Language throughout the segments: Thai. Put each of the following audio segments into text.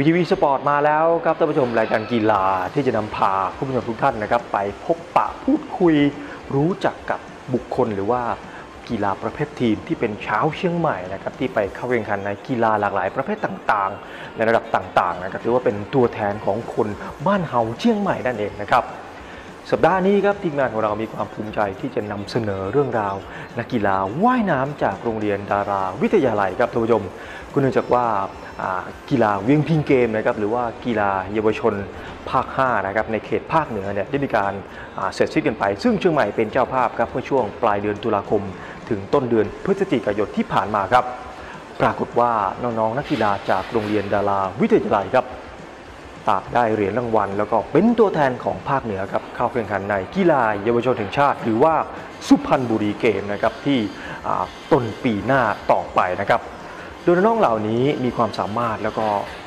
วีทีวีสปอร์ตมาแล้วครับท่านผู้ชมรายการกีฬาที่จะนำพาผู้ชมทุกท่านนะครับ ไปพบปะพูดคุย รู้จักกับบุคคลหรือว่ากีฬาประเภททีมที่เป็นเช้าเชียงใหม่นะครับที่ไปเข้าแข่งขันในกีฬาหลากหลายประเภทต่างๆ ในระดับต่างๆนะครับหรือว่าเป็นตัวแทนของคนบ้านเฮาเชียงใหม่นั่นเองนะครับ สัปดาห์นี้ครับทีมงานของเรามีความภูมิใจที่จะนำเสนอเรื่องราว นักกีฬาว่ายน้ำจากโรงเรียนดาราวิทยาลัยครับท่านผู้ชมก็เนื่องจากว่ากีฬาเวียงพิงเกมนะครับหรือว่ากีฬาเยาวชนภาค5นะครับในเขตภาคเหนือเนี่ยได้มีการเสร็จสิ้นกันไป ซึ่งเชียงใหม่เป็นเจ้าภาพครับเมื่อช่วงปลายเดือนตุลาคม ถึงต้นเดือนพฤศจิกายนที่ผ่านมาครับ ปรากฏว่าน้องๆนักกีฬาจากโรงเรียนดาราวิทยาลัยครับต่างได้เหรียญรางวัล แล้วก็เป็นตัวแทนของภาคเหนือครับ เข้าแข่งขันในกีฬาเยาวชนแห่งชาติ หรือว่าสุพรรณบุรีเกมนะครับที่ต้นปีหน้าต่อไปนะครับโดยน้องเหล่านี้มีความสามารถแล้วก็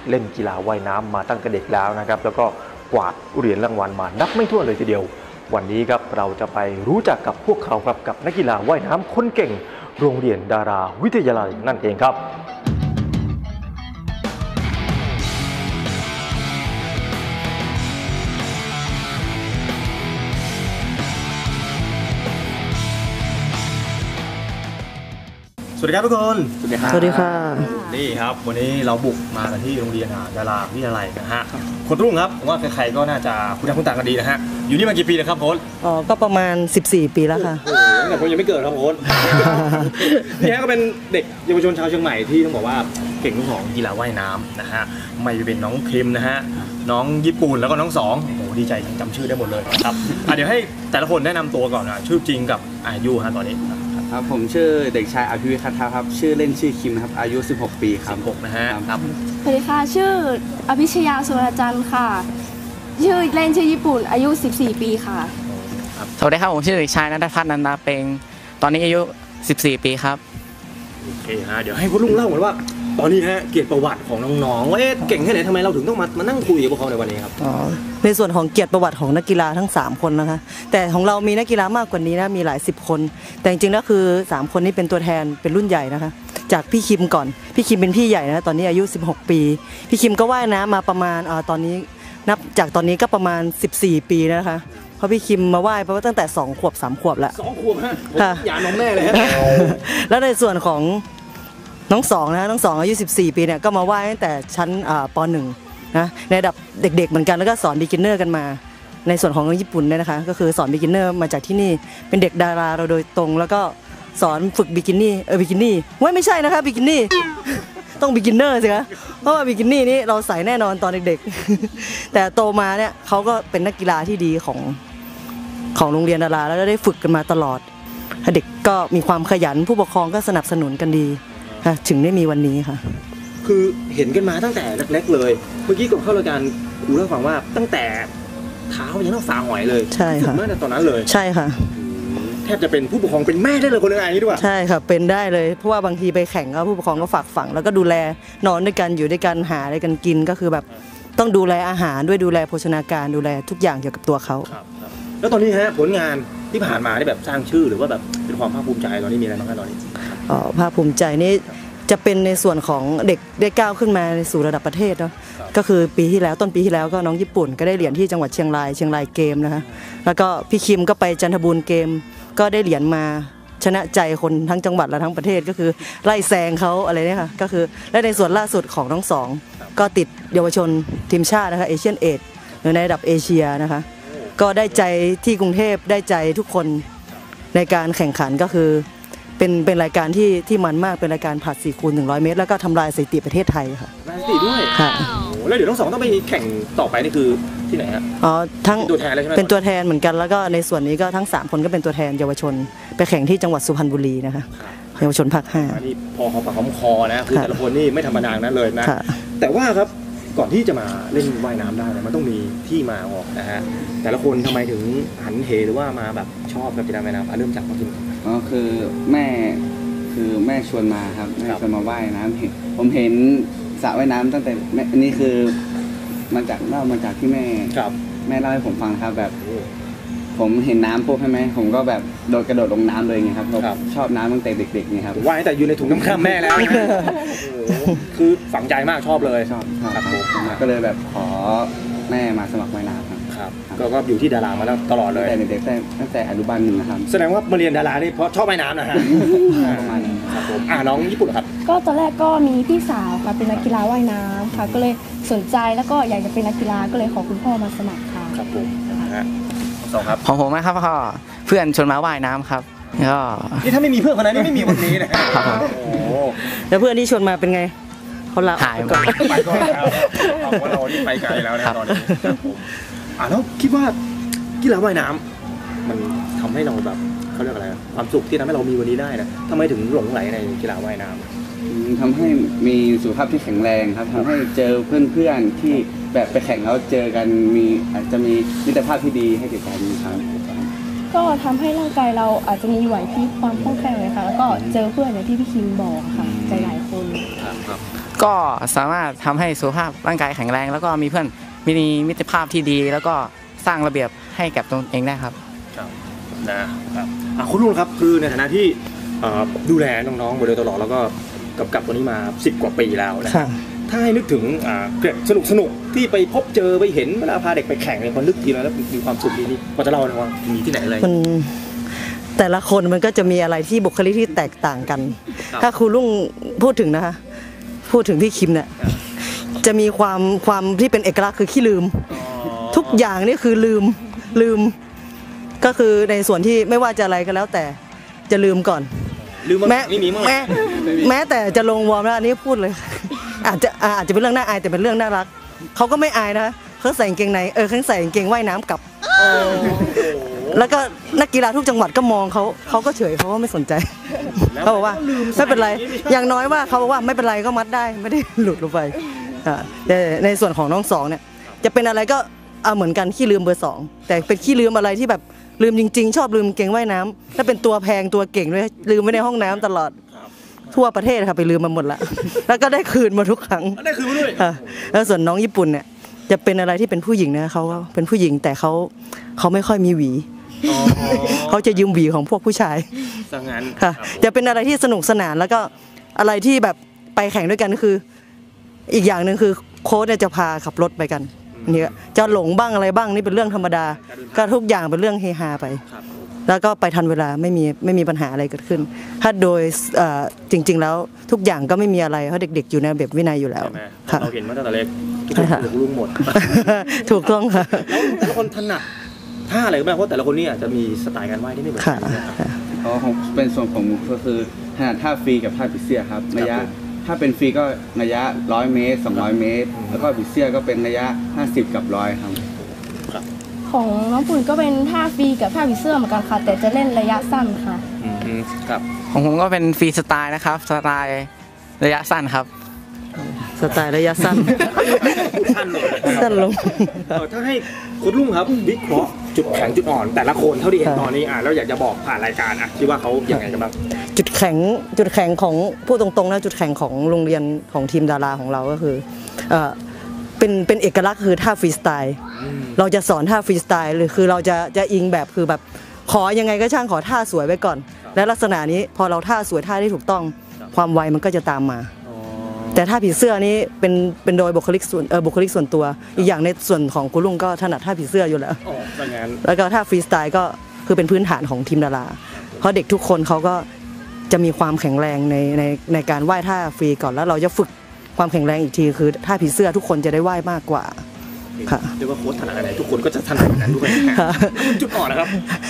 เล่นกีฬาว่ายน้ำมาตั้งแต่เด็กแล้วนะครับ แล้วก็กวาดเหรียญรางวัลมานับไม่ถ้วนเลยทีเดียว วันนี้ครับเราจะไปรู้จักกับพวกเขาครับกับนักกีฬาว่ายน้ำคนเก่ง โรงเรียนดาราวิทยาลัยนั่นเองครับ สวัสดีครับทุกคน สวัสดีครับสวัสดีค่ะ นี่ครับ วันนี้เราบุกมากันที่โรงเรียนอ่าดาราวิทยาลัยนะฮะคนรุ่งครับผมว่าใครๆก็น่าจะคุณทางคุณต่างกันดีนะฮะ อยู่นี่มากี่ปีแล้วครับโพสอ๋อ ก็ประมาณ 14 ปีแล้วค่ะ โอ้โหตั้งแต่ผมยังไม่เกิดครับโพสนี่ฮะก็เป็นเด็กเยาวชนชาวเชียงใหม่ที่ต้องบอกว่าเก่งเรื่องของกีฬาว่ายน้ำนะฮะ ไม่ว่าจะเป็นน้องคิมนะฮะ น้องญี่ปุ่นแล้วก็น้องสองโอ้โหดีใจจำชื่อได้หมดเลยครับอะเดี๋ยวให้แต่ละคนแนะนำตัวก่อนนะชื่อจริงกับอายุฮะตอนนี้ ครับผมชื่อเด็กชายอภิวิคัทธาครับชื่อเล่นชื่อคิมนะครับอายุ 16 ปีครับ 16 นะฮะครับสวัสดีค่ะชื่ออภิชยาสุรจันทร์ค่ะ ชื่อเล่นชื่อญี่ปุ่น อายุ 14 ปีค่ะ สวัสดีครับผมชื่อเด็กชายนัทพัฒน์นันดาเปงตอนนี้อายุ 14 ปีครับ โอเคฮะเดี๋ยวให้คุณลุงเล่าก่อนว่า ตอนนี้ฮะเกียรติประวัติของน้องๆว่าเอ๊ะเก่งแค่ไหนทำไมเราถึงต้องมามานั่งคุยกับพวกเขาในวันนี้ครับอ๋อในส่วนของเกียรติประวัติของนักกีฬาทั้ง 3 คนนะคะ แต่ของเรามีนักกีฬามากกว่านี้นะมีหลาย 10 คน แต่จริงๆแล้วคือ 3 คนนี้เป็นตัวแทนเป็นรุ่นใหญ่นะคะ จากพี่คิมก่อน พี่คิมเป็นพี่ใหญ่นะตอนนี้อายุ 16 ปี พี่คิมก็ว่ายน้ำมาประมาณอ่าตอนนี้นับจากตอนนี้ก็ประมาณ 14 ปีนะคะเพราะพี่คิมมาว่ายเพราะว่าตั้งแต่ 2 ขวบ 3 ขวบแล้วสองขวบฮะผมค่ะหยาน้องแม่เลยฮะแล้วในส่วนของ น้องสองนะน้องสองอายุ 14 ปีเนี่ยก็มาว่ายตั้งแต่ชั้นปหนึ่งนะในระดับเด็กๆเหมือนกันแล้วก็สอนบิกินเนอร์กันมา ในส่วนของญี่ปุ่นเนี่ยนะคะ ก็คือสอนบิกินเนอร์มาจากที่นี่เป็นเด็กดาราเราโดยตรง แล้วก็สอนฝึกบิกินี่เออบิกินี่ว่าไม่ใช่นะคะบิกินี่ต้องบิกินเนอร์สิคะเพราะว่าบิกินี่นี่เราใส่แน่นอนตอนเด็กๆ แต่โตมาเนี่ยเขาก็เป็นนักกีฬาที่ดีของของโรงเรียนดาราแล้วก็ได้ฝึกกันมาตลอดเด็กก็มีความขยันผู้ปกครองก็สนับสนุนกันดี ค่ะถึงได้มีวันนี้ค่ะ คือเห็นกันมาตั้งแต่เล็กๆเลย เมื่อกี้ก่อนเข้ารายการครูเล่าให้ฟังว่าตั้งแต่เท้ายังต้องฝ่าหอยเลยใช่ค่ะฝึกมาตั้งแต่ตอนนั้นเลย ใช่ค่ะแทบจะเป็นผู้ปกครองเป็นแม่ได้เลยคนหนึงอย่างนี้ด้วยใช่ค่ะเป็นได้เลยเพราะว่าบางทีไปแข่งก็ผู้ปกครองก็ฝากฝัง แล้วก็ดูแลนอนด้วยกันอยู่ด้วยกันหาด้วยกันกินก็คือแบบต้องดูแลอาหารด้วยดูแลโภชนาการดูแลทุกอย่างเกี่ยวกับตัวเขาครับครับแล้วตอนนี้ฮะผลงานที่ผ่านมาได้แบบสร้างชื่อหรือว่าแบบเป็นความภาคภูมิใจตอนนี้มีอะไรบ้างครับตอนนี้เอ่อภาคภูมิใจนี่จะเป็นในส่วนของเด็กได้ก้าวขึ้นมาในสู่ระดับประเทศเนาะก็คือปีที่แล้วต้นปีที่แล้วก็น้องญี่ปุ่น ก็ได้เหรียญที่จังหวัดเชียงรายเชียงรายเกมนะคะแล้วก็พี่คิมก็ไปจันทบูรณ์เกม ก็ได้เหรียญมาชนะใจคนทั้งจังหวัดและทั้งประเทศก็คือไล่แซงเขาอะไรเนี่ยค่ะก็คือและในส่วนล่าสุดของทั้งสองก็ติดเยาวชนทีมชาตินะคะเอเชียนเอหรือในระดับเอเชียนะคะ ก็ได้ใจที่กรุงเทพได้ใจทุกคนในการแข่งขันก็คือ เป็นเป็นรายการที่ที่มันมากเป็นรายการผัด4คูณ100 เมตร แล้วก็ทำลายสถิติประเทศไทยค่ะนาสติด้วยค่ะโอ้โหแล้วเดี๋ยวทั้งสองต้องไปแข่งต่อไปนี่คือที่ไหนฮะ อ๋อทั้งเป็นตัวแทนเลยใช่ไหม เป็นตัวแทนเหมือนกันแล้วก็ในส่วนนี้ก็ทั้ง 3 คนก็เป็นตัวแทนเยาวชน ไปแข่งที่จังหวัดสุพรรณบุรีนะคะเยาวชนภาคห้า อันนี้พอหอมปากหอมคอนะคือค่ะแต่ละคนนี่ไม่ธรรมดานั้นเลยนะ ค่ะ แต่ว่าครับก่อนที่จะมาเล่นว่ายน้ำได้เนี่ยมันต้องมีที่มาออกนะฮะแต่ละคนทำไมถึงหันเหหรือว่ามาแบบชอบกับกีฬาว่ายน้ำอะเริ่มจากน้องคิมก่อน อ๋อคือแม่คือแม่ชวนมาครับแม่ครับชวนมาว่ายน้ำเห็นผมเห็นสระว่ายน้ำตั้งแต่แม่อันนี้คือมาจากเล่ามาจากที่แม่ครับ แม่เล่าให้ผมฟังครับ แบบ ผมเห็นน้ำปุ๊บใช่ไหมผมก็แบบโดดกระโดดลงน้ำเลยไงครับผมครับ ชอบน้ำตั้งแต่เด็กๆไงครับว่ายแต่อยู่ในถุงน้ำข้ามแม่แล้วโอ้โหคือฝังใจมากชอบเลย ชอบชอบครับครับผมก็เลยแบบขอแม่มาสมัครว่ายน้ำ ครับครับก็ก็อยู่ที่ดารามาแล้วตลอดเลตั้งย แต่เด็กๆตั้งตั้งแต่อนุบาลหนึ่งนะครับ แสดงว่ามาเรียนดารานี่เพราะชอบว่ายน้ำนะฮะประมาณนั้นครับผมอ่าน้องญี่ปุ่นครับ ก็ตอนแรกก็มีพี่สาวค่ะเป็นนักกีฬาว่ายน้ำค่ะ ก็เลยสนใจแล้วก็อยากจะเป็นนักกีฬาก็เลยขอคุณพ่อมาสมัครค่ะ ครับผมนะฮะสองครับ ของผมนะครับก็เพื่อนชวนมาว่ายน้ำครับก็นี่ถ้าไม่มีเพื่อนคนนั้นนี่ไม่มีวันนี้นะฮะโอ้โหแล้วเพื่อนที่ชวนมาเป็นไงเขาละหายก่อน ไปก่อนแล้วเอาว่าเรานี่ไปไกลแล้วนะตอนนี้ครับผม อ่าแล้วคิดว่ากีฬาว่ายน้ำมันทำให้เราแบบเขาเรียกอะไรอะความสุขที่ทำให้เรามีวันนี้ได้นะทำไมถึงหลงไหลในกีฬาว่ายน้ำอืมทำให้มีสุขภาพที่แข็งแรงครับทำให้เจอเพื่อนๆที่แบบไปแข่งแล้วเจอกันมีอาจจะมีมิตรภาพที่ดีให้แก่กันครับก็ทำให้ร่างกายเราอาจจะมีไหวพริบความคล่องแคล่วเลยค่ะแล้วก็เจอเพื่อนอย่างที่พี่คิมบอกค่ะหลายๆคนก็สามารถทำให้สุขภาพร่างกายแข็งแรง แล้วก็มีเพื่อน มีมิตรภาพที่ดี แล้วก็สร้างระเบียบให้กับตนเองได้ครับนะครับอะคุณลุงครับคือในฐานะที่เอ่อดูแลน้องๆมาโดยตลอดแล้วก็กำกับตัวนี้มา 10 กว่าปีแล้วนะค่ะถ้าให้นึกถึงอ่าเกร็ดสนุกสนุกๆที่ไปพบเจอไปเห็นเวลาพาเด็กไปแข่งเนี่ยพอนึกทีแล้วแล้วมีความสุขดีนี่พอจะเล่าหน่อยว่ามีที่ไหนอะไร มันแต่ละคนมันก็จะมีอะไรที่บุคลิกที่แตกต่างกัน ครับ ถ้าครูลุงพูดถึงนะคะ พูดถึงพี่คิมเนี่ยครับ จะมีความความที่เป็นเอกลักษณ์คือขี้ลืม ทุกอย่างนี่คือลืมลืม ก็คือในส่วนที่ไม่ว่าจะอะไรก็แล้วแต่จะลืมก่อนลืมมั้งแม้นี่มีมั้งไหมแม้แม้แต่จะลงวอร์มแล้วอันนี้พูดเลย อาจจะอ่าอาจจะเป็นเรื่องน่าอายแต่เป็นเรื่องน่ารักเขาก็ไม่อายนะเขาใส่กางเกงในเออเขาใส่กางเกงว่ายน้ำกลับแล้วก็นักกีฬาทุกจังหวัดก็มองเขาเขาก็เฉยเขาก็ไม่สนใจเขาบอกว่าไม่เป็นไร อย่างน้อยว่าเขาบอกว่าไม่เป็นไรก็มัดได้ไม่ได้หลุดลงไป อ่าแต่ในส่วนของน้องสองเนี่ยจะเป็นอะไรก็เอาเหมือนกันขี้ลืมเบอร์สองแต่เป็นขี้ลืมอะไรที่แบบลืมจริง ๆ ชอบลืมเก่งว่ายน้ำถ้าเป็นตัวแพงตัวเก่งด้วยลืมไว้ในห้องน้ำตลอดทั่วประเทศค่ะไปลืมมาหมดละ แล้วก็ได้คืนมาทุกครั้งได้คือมาด้วย ค่ะแล้วส่วนน้องญี่ปุ่นเนี่ยจะเป็นอะไรที่เป็นผู้หญิงนะเขาก็เป็นผู้หญิงแต่เขาเขาไม่ค่อยมีหวี อ๋อเขาจะยืมหวีของพวกผู้ชายสังงั้นค่ะ จะเป็นอะไรที่สนุกสนานแล้วก็อะไรที่แบบไปแข่งด้วยกันก็คือ อีกอย่างหนึ่งคือโค้ชเนี่ยจะพาขับรถไปกันเนี่ยจะหลงบ้างอะไรบ้างนี่เป็นเรื่องธรรมดา ก็ทุกอย่างเป็นเรื่องเฮฮาไปครับแล้วก็ไปทันเวลาไม่มีไม่มีปัญหาอะไรเกิดขึ้น ถ้าโดยเอ่อจริง ๆ แล้วทุกอย่างก็ไม่มีอะไรเพราะเด็ก ๆ อยู่ในระเบียบวินัยอยู่แล้วใช่ไหมค่ะเราเห็นมาตั้งแต่เล็กทุกคนค่ะถูกลุงหมด ถูกต้องค่ะแล้วแต่ละคนถนัดท่าอะไรบ้างเพราะแต่ละคนเนี่ยจะมีสไตล์การว่ายที่ไม่เหมือนค่ะกันนะครับเพราะของเป็นส่วนของผมก็คือถนัดท่าฟรีกับท่าผีเสื้อครับระยะผม ถ้าเป็นฟรีก็ระยะ 100 เมตร 200 เมตร แล้วก็ผีเสื้อก็เป็นระยะ 50 กับร้อยครับ ของน้องปุ่นก็เป็นท่าฟรีกับท่าผีเสื้อเหมือนกันค่ะ แต่จะเล่นระยะสั้นค่ะ อืมครับ ของผมก็เป็นฟรีสไตล์นะครับ สไตล์ระยะสั้นครับ สไตล์ระยะสั้น สั้นเลยสั้นลง เออถ้าให้คุณลุงครับวิเคราะห์จุดแข็งจุดอ่อนแต่ละคนเท่าที่เห็นตอนนี้อะแล้วอยากจะบอกผ่านรายการอะคิดว่าเขายังไงกันบ้างจุดแข็งจุดแข็งของพูดตรงๆนะจุดแข็งของโรงเรียนของทีมดาราของเราก็คือเอ่อเป็นเป็นเอกลักษณ์คือท่าฟรีสไตล์เราจะสอนท่าฟรีสไตล์หรือคือเราจะจะอิงแบบคือแบบขอยังไงก็ช่างขอท่าสวยไว้ก่อน และลักษณะนี้พอเราท่าสวยท่าที่ถูกต้อง ความไวมันก็จะตามมา แต่ถ้าผีเสื้อนี้เป็นเป็นโดยบุคลิกส่วนเออบุคลิกส่วนตัว อีกอย่างในส่วนของคุณลุงก็ถนัดท่าผีเสื้ออยู่แล้วอ๋อดังนั้นแล้วก็ถ้าฟรีสไตล์ก็คือเป็นพื้นฐานของทีมดารา เพราะเด็กทุกคนเขาก็จะมีความแข็งแรงในในในการว่ายท่าฟรีก่อนแล้วเราจะฝึกความแข็งแรงอีกทีคือท่าผีเสื้อทุกคนจะได้ว่ายมากกว่า ค่ะ เรียกว่าโค้ชถนัดอะไรทุกคนก็จะถนัดแบบนั้นด้วยค่ะจุดอ่อนนะครับ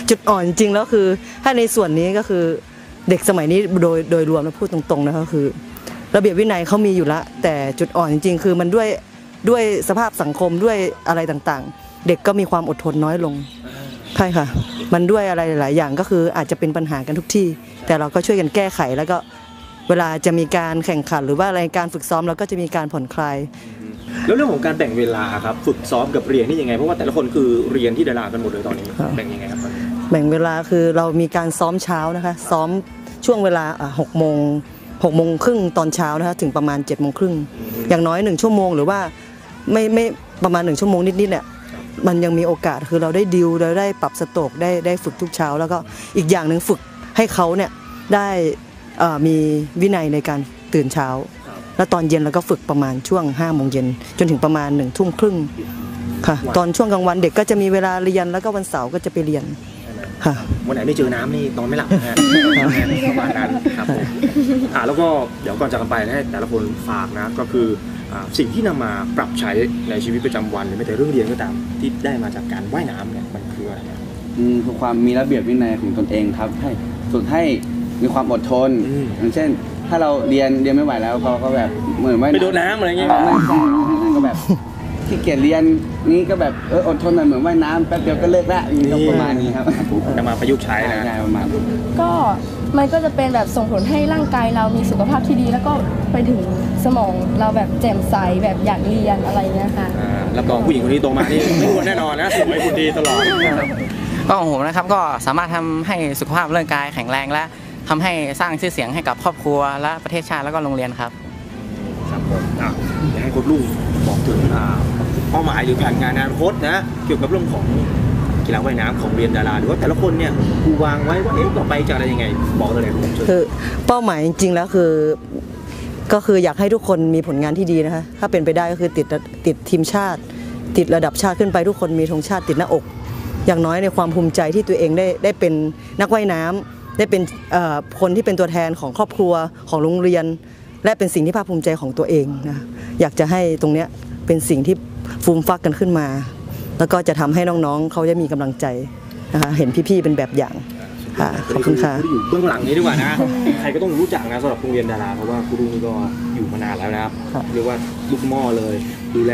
จุดอ่อนจริงๆแล้วคือ ถ้าในส่วนนี้ก็คือเด็กสมัยนี้โดยโดยรวมแล้วพูดตรงๆนะก็คือ ระเบียบวินัยเขามีอยู่แล้วแต่จุดอ่อนจริง ๆ คือมันด้วยด้วยสภาพสังคมด้วยอะไรต่างๆ เด็กก็มีความอดทนน้อยลงใช่ค่ะ มันด้วยอะไรหลายๆอย่างก็คืออาจจะเป็นปัญหากันทุกที่ แต่เราก็ช่วยกันแก้ไขแล้วก็เวลาจะมีการแข่งขันหรือว่าอะไรการฝึกซ้อมเราก็จะมีการผ่อนคลายแล้วเรื่องของการแบ่งเวลาครับฝึกซ้อมกับเรียนนี่ยังไง เพราะว่าแต่ละคนคือเรียนที่ดารากันหมดเลยตอนนี้ครับแบ่งยังไงครับตอนนี้แบ่งเวลาคือเรามีการซ้อมเช้านะคะ ซ้อมช่วงเวลาหกโมง หกโมงครึ่งตอนเช้านะคะถึงประมาณ7จ็ดโมงครึ่งอย่างน้อยหนึ่งชั่วโมงหรือว่าไม่ไม่ประมาณหนึ่งชั่วโมงนิดๆเนี่ยมันยังมีโอกาสคือเราได้ดิวเราได้ปรับสโตกได้ได้ฝึกทุกเช้า แล้วก็อีกอย่างหนึ่งฝึกให้เขาเนี่ยได้อ่อมีวินัยในการตื่นเช้า แล้วตอนเย็นเราก็ฝึกประมาณช่วง5้าโมงเย็นจนถึงประมาณหนึ่งทุ่มครึ่งค่ะตอนช่วงกลางวันเด็กก็จะมีเวลาเรียนแล้วก็วันเสาร์ก็จะไปเรียน วันไหนไม่เจอน้ำนี่นอนไม่หลับนะฮะประมาณนั้นครับผมอ่าแล้วก็เดี๋ยวก่อนจากกันไปนะให้แต่ละคนฝากนะก็คืออ่าสิ่งที่นำมาปรับใช้ในชีวิตประจำวันหรือไม่แต่เรื่องเรียนก็ตามที่ได้มาจากการว่ายน้ำเนี่ยมันคืออะไรนะอืมคือความมีระเบียบวินัยของตนเองครับ ให้ฝึกให้มีความอดทนอืมอย่างเช่น ถ้าเราเรียนเรียนไม่ไหวแล้วก็ก็แบบเหมือนว่าไปโดนน้ำอะไรเงี้ยไม่ใช่ก็แบบ ที่เกียจเรียนนี่ก็แบบเอออดทนหน่อยเหมือนว่ายน้ำแป๊บเดียวก็เลิกละอย่างนี้ก็ประมาณนี้ครับนำมาประยุกต์ใช้ใช่นะ ใช่ประมาณนั้นก็มันก็จะเป็นแบบส่งผลให้ร่างกายเรามีสุขภาพที่ดี แล้วก็ไปถึงสมองเราแบบแจ่มใสแบบอยากเรียนอะไรเงี้ยค่ะอ่ารับรองผู้หญิงคนนี้โตมานี่ไม่อ้วนแน่นอนนะสวยคุณดีตลอด ก็ของผมนะครับก็สามารถทำให้สุขภาพร่างกายแข็งแรงและทำให้สร้างชื่อเสียงให้กับครอบครัวและประเทศชาติแล้วก็โรงเรียนครับ ครับผมอะอยากให้ โค้ชลุงบอกถึงเป้าหมายหรือแผนงานอนาคตนะ เกี่ยวกับเรื่องของกีฬาว่ายน้ำของเรียนดาราหรือว่าแต่ละคนเนี่ยครูวางไว้ว่าเอ๊ะต่อไปจะอะไรยังไง บอกเลยผมคือเป้าหมายจริงๆแล้วคือก็คืออยากให้ทุกคนมีผลงานที่ดีนะคะถ้าเป็นไปได้ก็คือติดติดทีมชาติ ติดระดับชาติขึ้นไปทุกคนมีธงชาติติดหน้าอก อย่างน้อยในความภูมิใจที่ตัวเองได้ได้เป็นนักว่ายน้ำได้เป็นเอ่อคนที่เป็นตัวแทนของครอบครัวของโรงเรียน และเป็นสิ่งที่ภาคภูมิใจของตัวเองนะอยากจะให้ตรงเนี้ยเป็นสิ่งที่ฟูมฟักกันขึ้นมา แล้วก็จะทำให้น้องๆเขาจะมีกำลังใจนะคะเห็นพี่ๆเป็นแบบอย่างค่ะขอบคุณค่ะที่อยู่เบื้องหลังนี้ดีกว่านะใครก็ต้องรู้จักนะสำหรับโรงเรียนดาราเพราะว่าครูลุงนี่ก็อยู่มานานแล้วนะครับครับเรียกว่าลูกหม้อเลยดูแล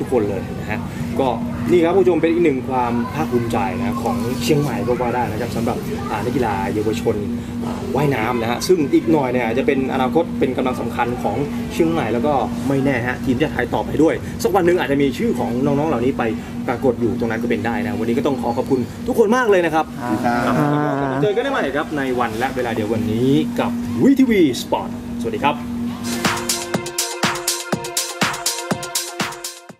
ทุกคนเลยนะฮะก็นี่ครับผู้ชมเป็นอีกหนึ่งความภาคภูมิใจนะของเชียงใหม่ก็ว่าได้นะครับสำหรับอ่านักกีฬาเยาวชนอ่าว่ายน้ำนะฮะซึ่งอีกหน่อยเนี่ยอาจจะเป็นอนาคตเป็นกำลังสำคัญของเชียงใหม่แล้วก็ไม่แน่ฮะทีมชาติไทยต่อไปด้วยสักวันหนึ่งอาจจะมีชื่อของน้องๆเหล่านี้ไปปรากฏอยู่ตรงนั้นก็เป็นได้นะวันนี้ก็ต้องขอขอบคุณทุกคนมากเลยนะครับครับเจอกันได้ใหม่ครับในวันและเวลาเดียววันนี้กับวีทีวีสปอร์ตสวัสดีครับ